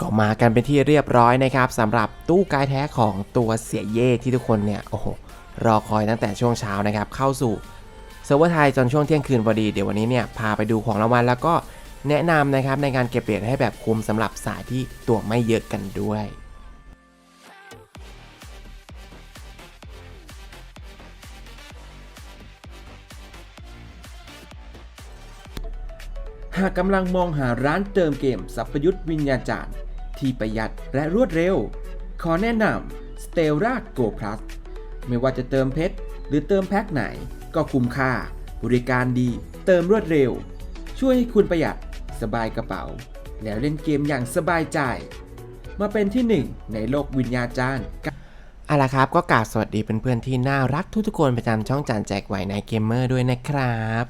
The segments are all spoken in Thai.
ก็มากันเป็นที่เรียบร้อยนะครับสำหรับตู้กายแท้ของตัวเสียเย่ที่ทุกคนเนี่ยโอ้โหรอคอยตั้งแต่ช่วงเช้านะครับเข้าสู่เซิร์ฟเวอร์ไทยจนช่วงเที่ยงคืนพอดีเดี๋ยววันนี้เนี่ยพาไปดูของรางวัลแล้วก็แนะนำนะครับในการเก็บเหรียญให้แบบคุ้มสำหรับสายที่ตัวไม่เยอะกันด้วยหากกำลังมองหาร้านเติมเกมสัพยุทธ์วิญญาจารย์ ที่ประหยัดและรวดเร็ว ขอแนะนำ Stella Go Plus ไม่ว่าจะเติมเพชรหรือเติมแพ็คไหน ก็คุ้มค่า บริการดี เติมรวดเร็ว ช่วยให้คุณประหยัดสบายกระเป๋า แล้วเล่นเกมอย่างสบายใจ มาเป็นที่หนึ่งในโลกวิญญาจารย์เอาละครับก็กราบสวัสดีเพื่อนๆที่น่ารักทุกๆคนประจำช่องจานแจกไหวในเกมเมอร์ด้วยนะครับ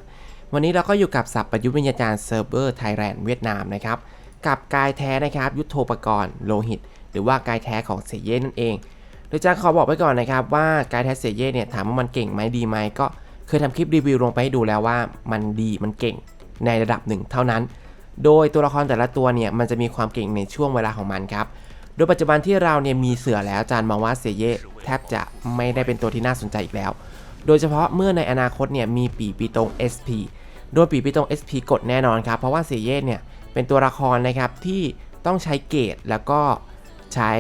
วันนี้เราก็อยู่กับสับประยุทธ์วิญญาจารย์เซิร์ฟเวอร์ไทยแลนด์เวียดนามนะครับ กับกายแท้นะครับ ยุทโธปกรณ์โลหิต หรือว่ากายแท้ของเสเย่นั่นเองโดยจะขอบอกไว้ก่อนนะครับว่ากายแท้เสเย่เนี่ยถามว่ามันเก่งไหมดีไหมก็เคยทำคลิปรีวิวลงไปให้ดูแล้วว่ามันดีมันเก่งในระดับหนึ่งเท่านั้น โดยตัวละครแต่ละตัวเนี่ยมันจะมีความเก่งในช่วงเวลาของมันครับโดยปัจจุบันที่เราเนี่ยมีเสือแล้วจาร์มองว่าเสเย่แทบจะไม่ได้เป็นตัวที่น่าสนใจอีกแล้ว โดยเฉพาะเมื่อในอนาคตเนี่ยมีปีปีตรง SP โดยปีปีตรง SP กดแน่นอนครับเพราะว่าเสเย่เนี่ย เป็นตัวละครนะครับที่ต้องใช้เกรดแล้วก็ใช้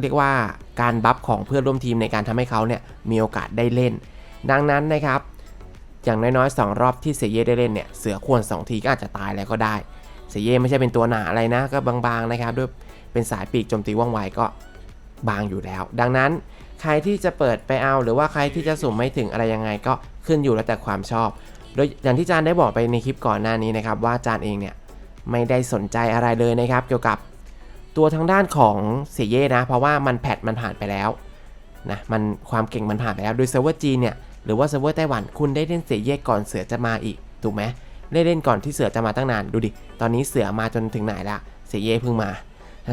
เรียกว่าการบัฟของเพื่อนร่วมทีมในการทำให้เขาเนี่ยมีโอกาสได้เล่น ดังนั้นนะครับ อย่างน้อยๆ2รอบที่เสยเย่ได้เล่นเนี่ยเสือควร 2 ทีก็อาจจะตายแล้วก็ได้ เสยเย่ไม่ใช่เป็นตัวหนาอะไรนะก็บางๆนะครับด้วยเป็นสายปีกโจมตีว่องไวก็บางอยู่แล้ว ดังนั้นใครที่จะเปิดไปเอา หรือว่าใครที่จะสุ่มไม่ถึงอะไรยังไงก็ขึ้นอยู่แล้วแต่ความชอบ โดยอย่างที่จานได้บอกไปในคลิปก่อนหน้านี้นะครับว่าจานเองเนี่ย ไม่ได้สนใจอะไรเลยนะครับ เกี่ยวกับตัวทางด้านของเสยเย่นะ เพราะว่ามันแพทมันผ่านไปแล้วนะมันความเก่งมันผ่านไปแล้วโดยเซิร์ฟเวอร์จีนเนี่ยหรือว่าเซิร์ฟเวอร์ไต้หวันคุณได้เล่นเสยเย่ก่อนเสือจะมาอีกถูกไหมได้เล่นก่อนที่เสือจะมาตั้งนานดูดิตอนนี้เสือมาจนถึงไหนละเสยเย่เพิ่งมา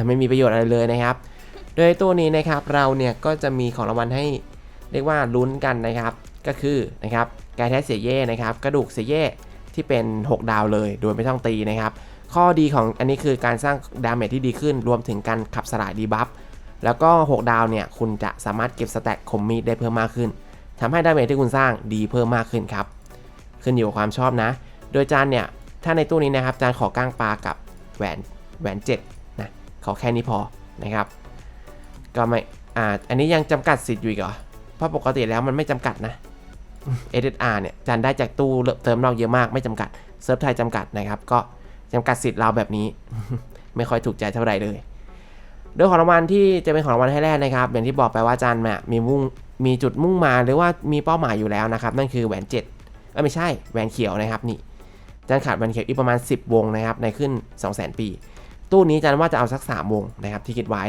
ไม่มีประโยชน์อะไรเลยนะครับ โดยตัวนี้นะครับเราเนี่ยก็จะมีของรางวัลให้เรียกว่าลุ้นกันนะครับ ก็คือนะครับกายแท้เสียเย่นะครับกระดูกเสียเย่ที่เป็น 6 ดาวเลย โดยไม่ต้องตีนะครับ ข้อดีของอันนี้คือการสร้างดาเมจที่ดีขึ้น รวมถึงการขับสลายดีบัฟ แล้วก็ 6 ดาวเนี่ย คุณจะสามารถเก็บสแต็กคมมีดได้เพิ่มมากขึ้นทำให้ดาเมจที่คุณสร้างดีเพิ่มมากขึ้นครับ ขึ้นอยู่กับความชอบนะ โดยจานเนี่ย ถ้าในตู้นี้นะครับ จานขอก้างปลากับแหวนแหวน7นะ ขอแค่นี้พอนะครับ ก็ไม่ อ่า อันนี้ยังจำกัดสิทธิ์อยู่อีกเหรอ เพราะปกติแล้วมันไม่จำกัดนะ SSR เนี่ยจันได้จากตู้เติมนอกเยอะมากไม่จำกัดเซิร์ฟไทยจำกัดนะครับ ก็ จำกัดสิทธิ์เราแบบนี้ ไม่ค่อยถูกใจเท่าไหร่เลยโดยของรางวัลที่จะเป็นของรางวัลให้แรกนะครับอย่างที่บอกไปว่าจันเนี่ยมีมุ่งมีจุดมุ่งมาหรือว่ามีเป้าหมายอยู่แล้วนะครับ นั่นคือแหวน7เอ้ไม่ใช่แหวนเขียวนะครับนี่จันขาดแหวนเขียวอีกประมาณ 10 วงนะครับในขึ้น 200,000 ปี ตู้นี้จันว่าจะเอาสัก 3 วงนะครับที่คิดไว้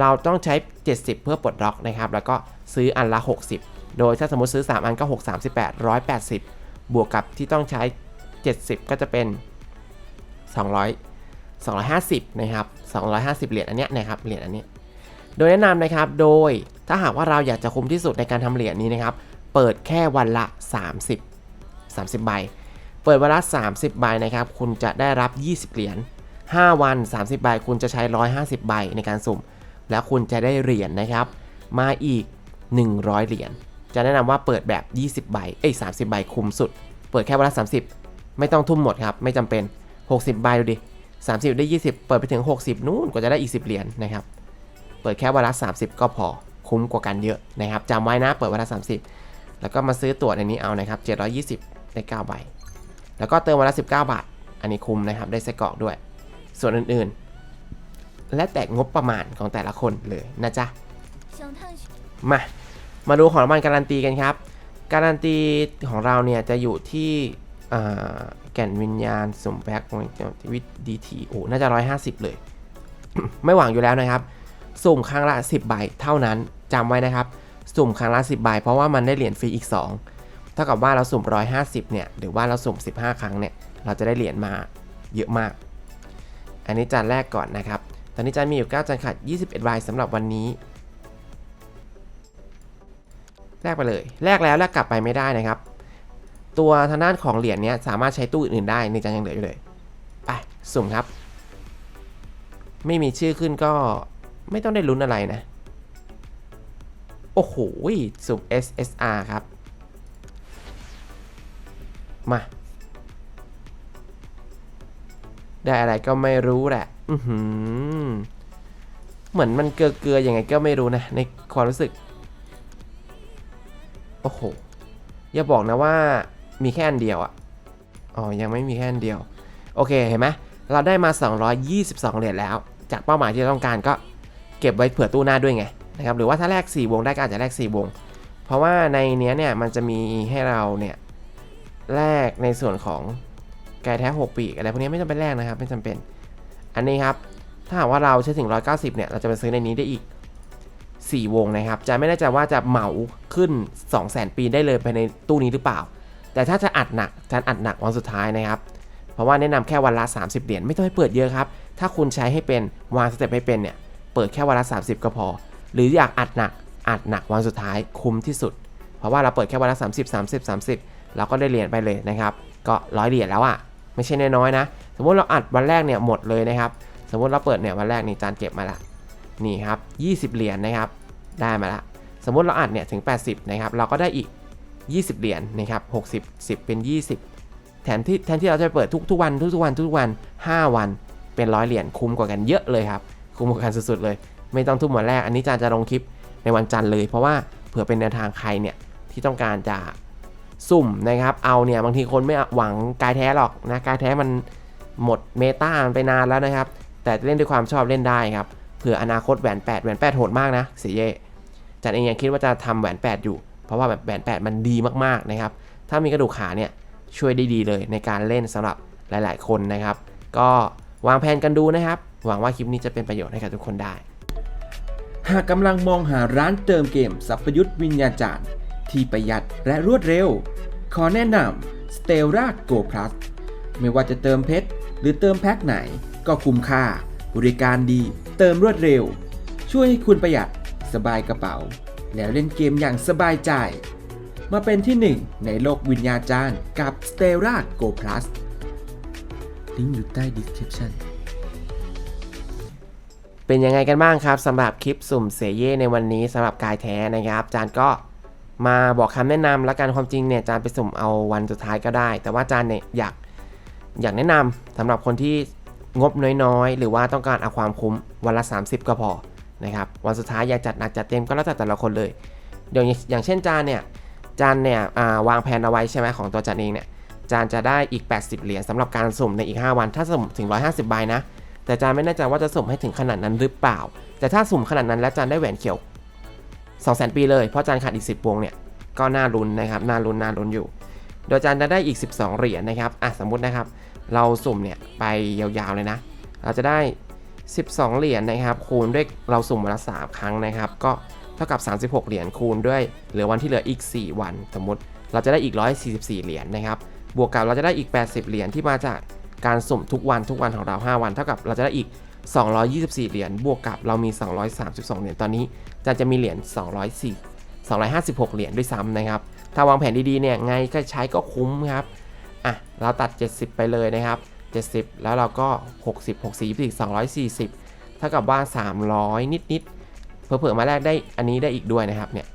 เราต้องใช้ 70 เพื่อปลดล็อกนะครับแล้วก็ซื้ออันละ 60 โดยถ้าสมมติซื้อ 3 อันก็ 6 38 180 บวกกับที่ต้องใช้ 70 ก็จะเป็น 200 250นะครับ250 เหรียญอันเนี้ยนะครับเหรียญอันนี้ โดยแนะนำนะครับโดยถ้าหากว่าเราอยากจะคุ้มที่สุดในการทำเหรียญนี้นะครับ เปิดแค่วันละ 30 30 ใบ เปิดวันละ 30 ใบนะครับ คุณจะได้รับ 20 เหรียญ 5 วัน 30 ใบ คุณจะใช้ 150 ใบในการสุ่ม แล้วคุณจะได้เหรียญนะครับ มาอีก 100 เหรียญ จะแนะนำว่าเปิดแบบ 20 ใบ เอ้ย 30 ใบคุ้มสุด เปิดแค่วันละ 30 ไม่ต้องทุ่มหมดครับ ไม่จำเป็น 60 ใบดูดิ 30 ได้ 20 เปิดไปถึง 60 นู่นกว่าจะได้อีก 10 เหรียญนนะครับ เปิดแค่วันละ 30 ก็พอ คุ้มกว่ากันเยอะนะครับจำไว้นะ เปิดวันละ 30 แล้วก็มาซื้อตั๋วในนี้เอานะครับ 720 ได้ 9 ใบ แล้วก็เติมวันละ 19 บาท อันนี้คุ้มนะครับ ได้ไส้กรอกด้วย ส่วนอื่นๆ และแต่งบประมาณของแต่ละคนเลยนะจ๊ะ มา มาดูของรางวัลการันตีกันครับ การันตีของเราเนี่ยจะอยู่ที่ แก่นวิญญาณสมแพ็กวิทดีทีโอ้น่าจะ 150 เลย ไม่หวังอยู่แล้วนะครับ สุ่มครั้งละ 10 ใบเท่านั้นจำไว้นะครับ สุ่มครั้งละ 10 ใบ เพราะว่ามันได้เหรียญฟรีอีก 2 เท่ากับว่าเราสุ่ม 150 เนี่ย หรือว่าเราสุ่ม 15 ครั้งเนี่ย เราจะได้เหรียญมาเยอะมาก อันนี้จานแรกก่อนนะครับ ตอนนี้จานมีอยู่9จานขาด21ใบสำหรับวันนี้แลกไปเลยแลกแล้วแลกกลับไปไม่ได้นะครับ ตัวทางด้านของเหรียญเนี้ยสามารถใช้ตู้อื่นๆได้ในจานยังเหลืออยู่เลย ไป สุ่มครับ ไม่มีชื่อขึ้นก็ไม่ต้องได้ลุ้นอะไรนะ โอ้โห สุ่ม SSR ครับ มา ได้อะไรก็ไม่รู้แหละ อือหือเหมือนมันเกลือเกลือๆยังไงก็ไม่รู้นะ ในความรู้สึก โอ้โห อย่าบอกนะว่า มีแค่อันเดียวอะอ๋อ ยังไม่มีแค่อันเดียว โอเค เห็นไหมเราได้มา 222 เหรียญแล้ว จากเป้าหมายที่เราต้องการก็เก็บไว้เผื่อตู้หน้าด้วยไงนะครับ หรือว่าถ้าแลก4วงได้ก็อาจจะแลก4วง เพราะว่าในเนี้ยเนี่ยมันจะมีให้เราเนี่ยแลกในส่วนของไก่แท้ 6 ปีอะไรพวกนี้ไม่จำเป็นแลกนะครับ ไม่จำเป็น อันนี้ครับ ถ้าหากว่าเราใช้ถึง 190 เนี่ย เราจะไปซื้อในนี้ได้อีก 4 วงนะครับ จะไม่แน่ใจว่าจะเหมาขึ้น 200,000 ปีได้เลยภายในตู้นี้หรือเปล่า แต่ถ้าจะอัดหนักจะอัดหนักวันสุดท้ายนะครับ เพราะว่าแนะนำแค่วันละ 30 เหรียญไม่ต้องให้เปิดเยอะครับ ถ้าคุณใช้ให้เป็นวางสเต็ปให้เป็นเนี่ยเปิดแค่วันละ 30 ก็พอ หรืออยากอัดหนักอัดหนักวันสุดท้ายคุ้มที่สุด เพราะว่าเราเปิดแค่วันละ 30 30 30 เราก็ได้เหรียญไปเลยนะครับ ก็ร้อยเหรียญแล้วอะ่ะไม่ใช่น้อยๆนะ สมมติเราอัดวันแรกเนี่ยหมดเลยนะครับ สมมติเราเปิดเนี่ยวันแรกนี่จานเก็บมาละนี่ครับ 20 เหรียญนะครับ ได้มาละ สมมติเราอัดเนี่ยถึง 80 นะครับ เราก็ได้อีก 20 เหรียญนะครับ60 10 เป็น 20แทนที่แทนที่เราจะเปิดทุกทุกวันทุกทุกวันทุกวัน 5 วันเป็นร้อยเหรียญคุ้มกว่ากันเยอะเลยครับ คุ้มกว่ากันสุดๆเลย ไม่ต้องทุ่มวันแรก อันนี้จานจะลงคลิปในวันจันทร์เลย เพราะว่าเผื่อเป็นแนวทางใครเนี่ยที่ต้องการจะสุ่มนะครับ เอาเนี่ยบางทีคนไม่หวังกายแท้หรอกนะกายแท้มันหมดเมตาไปนานแล้วนะครับ แต่เล่นด้วยความชอบเล่นได้ครับเผื่ออนาคตแหวน8แหวน8โหดมากนะเสียเยจันเองยังคิดว่าจะทำแหวน8อยู่ เพราะว่าแบบแหวน8มันดีมากๆนะครับ ถ้ามีกระดูกขาเนี่ยช่วยได้ดีเลยในการเล่นสำหรับหลายๆ คนนะครับ ก็วางแผนกันดูนะครับ หวังว่าคลิปนี้จะเป็นประโยชน์ให้กับทุกคนได้ หากกำลังมองหาร้านเติมเกมสัพยุทธวิญญาจารย์ ที่ประหยัดและรวดเร็ว ขอแนะนำ Stella Go Plus ไม่ว่าจะเติมเพชรหรือเติมแพ็คไหน ก็คุ้มค่า บริการดี เติมรวดเร็ว ช่วยให้คุณประหยัดสบายกระเป๋า แล้วเล่นเกมอย่างสบายใจ มาเป็นที่หนึ่งในโลกวิญญาจารย์กับ Stella Go Plus ลิงก์อยู่ใต้ description เป็นยังไงกันบ้างครับสำหรับคลิปสุ่มเสเย่ในวันนี้สำหรับกายแท้นะครับจานก็มาบอกคำแนะนำและการความจริงเนี่ยจานไปสุ่มเอาวันสุดท้ายก็ได้ แต่ว่าจานเนี่ยอยากอยากแนะนำสำหรับคนที่งบน้อยๆ หรือว่าต้องการเอาความคุ้มวันละ 30 ก็พอ นะครับวันสุดท้ายอยากจัดหนักจัดเต็มก็แล้วแต่แต่ละคนเลยเดี๋ยวอย่างเช่นจานเนี่ยจานเนี่ยวางแผนเอาไว้ใช่ไหมของตัวจานเองเนี่ยจานจะได้อีก 80 เหรียญสำหรับการสุ่มในอีก 5 วันถ้าสุ่มถึง 150ใบนะ แต่จานไม่แน่ใจว่าจะสุ่มให้ถึงขนาดนั้นหรือเปล่า แต่ถ้าสุ่มขนาดนั้นแล้วจานได้แหวนเขียว2 0 0 0 0 0ปีเลยเพราะจานขาดอีก 10วงเนี่ยก็น่าลุ้นนะครับน่าลุ้นน่าลุ้นอยู่ โดยจานจะได้อีก 12 เหรียญนะครับอะสมมุตินะครับ เราสุ่มเนี่ยไปยาวๆเลยนะ เราจะได้ 12 เหรียญนะครับคูณด้วยเราสุ่มวันละ3ครั้งนะครับ ก็เท่ากับ 36 เหรียญคูณด้วยเหลือวันที่เหลืออีก 4 วัน สมมติเราจะได้อีก 144 เหรียญนะครับ บวกกับเราจะได้อีก 80 เหรียญที่มาจากการสุ่มทุกวันทุกวันของเรา 5 วัน เท่ากับเราจะได้อีก 224 เหรียญบวกกับเรามี 232 เหรียญตอนนี้จะจะมีเหรียญ204 256 เหรียญด้วยซ้ำนะครับ ถ้าวางแผนดีๆเนี่ยไงก็ใช้ก็คุ้มครับ อะ เราตัด 70 ไปเลยนะครับ 70 แล้วเราก็ 60 64 24 240 เท่ากับว่า 300 นิดๆเผื่อๆมาแลกได้อันนี้ได้อีกด้วยนะครับเนี่ย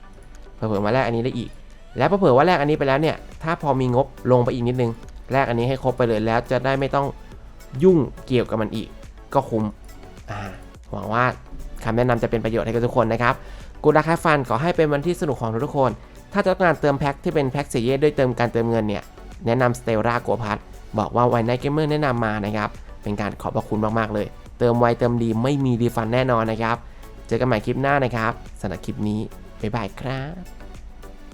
เผื่อๆมาแลกอันนี้ได้อีก แล้วเผื่อว่าแลกอันนี้ไปแล้วเนี่ยถ้าพอมีงบลงไปอีกนิดนึงแลกอันนี้ให้ครบไปเลยแล้วจะได้ไม่ต้องยุ่งเกี่ยวกับมันอีก ก็คุ้มหวังว่าคำแนะนำจะเป็นประโยชน์ให้กับทุกคนนะครับกูดักแคฟันขอให้เป็นวันที่สนุกของทุกคน ถ้าต้องการเติมแพ็คที่เป็นแพ็คเสียเยด้วยเติมการเติมเงินเนี่ย แนะนำสเตลราโกพัท บอกว่าไวน์ไนเกมเมอร์แนะนำมานะครับ เป็นการขอบพระคุณมากๆเลย เติมไวเติมดีไม่มีรีฟันแน่นอนนะครับ เจอกันใหม่คลิปหน้านะครับสำหรับคลิปนี้บ๊ายบายครับ